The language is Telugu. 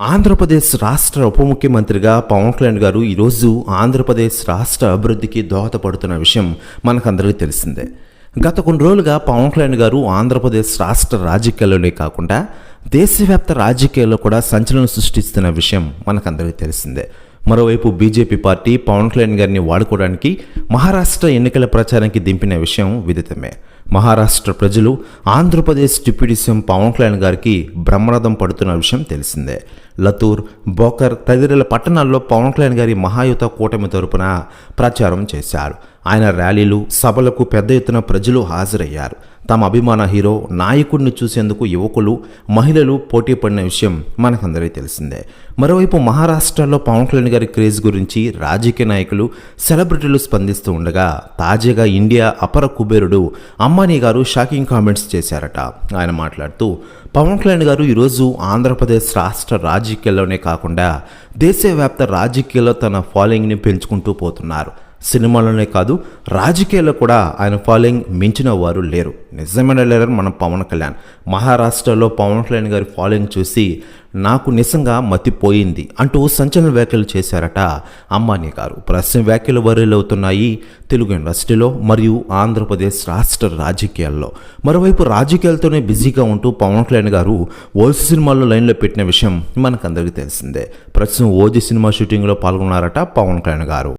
ఆంధ్రప్రదేశ్ రాష్ట్ర ఉప ముఖ్యమంత్రిగా పవన్ కళ్యాణ్ గారు ఈరోజు ఆంధ్రప్రదేశ్ రాష్ట్ర అభివృద్ధికి దోహదపడుతున్న విషయం మనకందరికీ తెలిసిందే. గత కొన్ని రోజులుగా పవన్ కళ్యాణ్ గారు ఆంధ్రప్రదేశ్ రాష్ట్ర రాజకీయాల్లోనే కాకుండా దేశవ్యాప్త రాజకీయాల్లో కూడా సంచలనం సృష్టిస్తున్న విషయం మనకందరికీ తెలిసిందే. మరోవైపు బీజేపీ పార్టీ పవన్ కళ్యాణ్ గారిని వాడుకోవడానికి మహారాష్ట్ర ఎన్నికల ప్రచారానికి దింపిన విషయం విదితమే. మహారాష్ట్ర ప్రజలు ఆంధ్రప్రదేశ్ డిప్యూటీ సీఎం పవన్ కళ్యాణ్ గారికి బ్రహ్మరథం పడుతున్న విషయం తెలిసిందే. లతూర్ బోకర్ తదితర పట్టణాల్లో పవన్ కళ్యాణ్ గారి మహాయుత కూటమి తరపున ప్రచారం చేశారు. ఆయన ర్యాలీలు సభలకు పెద్ద ఎత్తున ప్రజలు హాజరయ్యారు. తమ అభిమాన హీరో నాయకుడిని చూసేందుకు యువకులు మహిళలు పోటీ పడిన విషయం మనకందరికీ తెలిసిందే. మరోవైపు మహారాష్ట్రలో పవన్ కళ్యాణ్ గారి క్రేజ్ గురించి రాజకీయ నాయకులు సెలబ్రిటీలు స్పందిస్తూ ఉండగా తాజాగా ఇండియా అపర కుబేరుడు అంబానీ గారు షాకింగ్ కామెంట్స్ చేశారట. ఆయన మాట్లాడుతూ పవన్ కళ్యాణ్ గారు ఈరోజు ఆంధ్రప్రదేశ్ రాష్ట్ర రాజకీయాల్లోనే కాకుండా దేశవ్యాప్త రాజకీయాల్లో తన ఫాలోయింగ్ని పెంచుకుంటూ పోతున్నారు. సినిమాలోనే కాదు రాజకీయాల్లో కూడా ఆయన ఫాలోయింగ్ మించిన వారు లేరు. నిజమైన లేరని మన పవన్ కళ్యాణ్. మహారాష్ట్రలో పవన్ కళ్యాణ్ గారి ఫాలోయింగ్ చూసి నాకు నిజంగా మతిపోయింది అంటూ సంచలన వ్యాఖ్యలు చేశారట అంబానీ గారు. ప్రశ్న వ్యాఖ్యలు అవుతున్నాయి తెలుగు ఇండస్ట్రీలో మరియు ఆంధ్రప్రదేశ్ రాష్ట్ర రాజకీయాల్లో. మరోవైపు రాజకీయాలతోనే బిజీగా ఉంటూ పవన్ కళ్యాణ్ గారు ఓజీ సినిమాల్లో లైన్లో పెట్టిన విషయం మనకందరికీ తెలిసిందే. ప్రస్తుతం ఓజీ సినిమా షూటింగ్లో పాల్గొన్నారట పవన్ కళ్యాణ్ గారు.